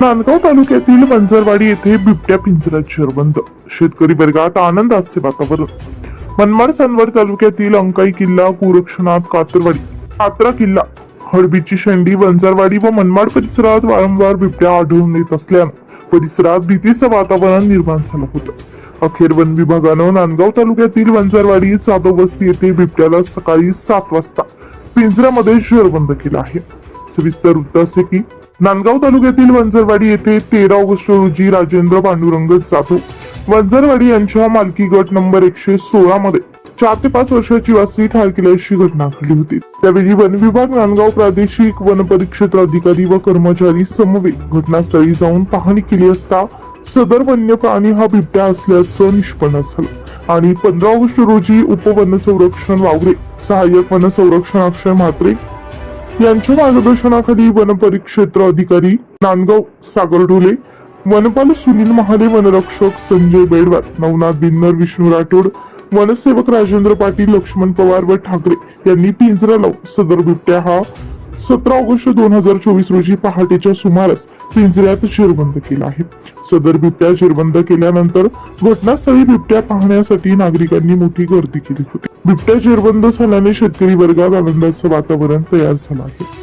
नांदगाव तालुक्यातील मंजरवाडी येथे बिबट्या पिंजऱ्यात शिरबंद. शेतकरी वर्गात आनंदाचे वातावरण. मनमाड सनवर तालुक्यातील अंकाई किल्ला कुरक्षनाथ कातरवाडी कात्रा किल्ला हळबीची शेंडी वंजारवाडी व मनमाड परिसरात वारंवार बिबट्या आढळून येत असल्यानं परिसरात भीतीचं वातावरण निर्माण झालं होतं. अखेर वन विभागानं नांदगाव तालुक्यातील वंजारवाडी जाधव वस्ती येथे बिबट्याला सकाळी सात वाजता पिंजऱ्यामध्ये शिरबंद केला आहे. सविस्तर वृत्त असे की नांदगाव तालुक्यातील वंजरवाडी येथे तेरा ऑगस्ट रोजी राजेंद्र पांडुरंग जाधव वंजरवाडी यांच्या मालकी गट नंबर एकशे सोळा मध्ये चार ते पाच वर्षाची वासरी ठार केल्याची घटना घडली होती. त्यावेळी वन विभाग नांदगाव प्रादेशिक वन परिक्षेत्र अधिकारी व कर्मचारी समवेत घटनास्थळी जाऊन पाहणी केली असता सदर वन्य प्राणी हा बिबट्या असल्याचं निष्पन्न झालं. आणि पंधरा ऑगस्ट रोजी उपवन संरक्षण वावरे सहाय्यक वन संरक्षण अक्षय म्हात्रे यांच्या मार्गदर्शनाखाली वन परिक्षेत्र अधिकारी नांदगाव सागर ढोले वनपाल सुनील महाले वनरक्षक संजय बेडवार नवनाथ बिन्नर विष्णू राठोड वनसेवक राजेंद्र पाटील लक्ष्मण पवार व ठाकरे यांनी पिंजरा लावून सदर बिबट्या हा सतरा ऑगस्ट दोन हजार चोवीस रोजी पहाटेच्या सुमारास पिंजऱ्यात शिरबंद केला आहे. सदर बिबट्या शिरबंद केल्यानंतर घटनास्थळी बिबट्या पाहण्यासाठी नागरिकांनी मोठी गर्दी केली होती. बिबट्या शिरबंद झाल्याने शेतकरी वर्गात आनंदाचं वातावरण तयार झालं आहे.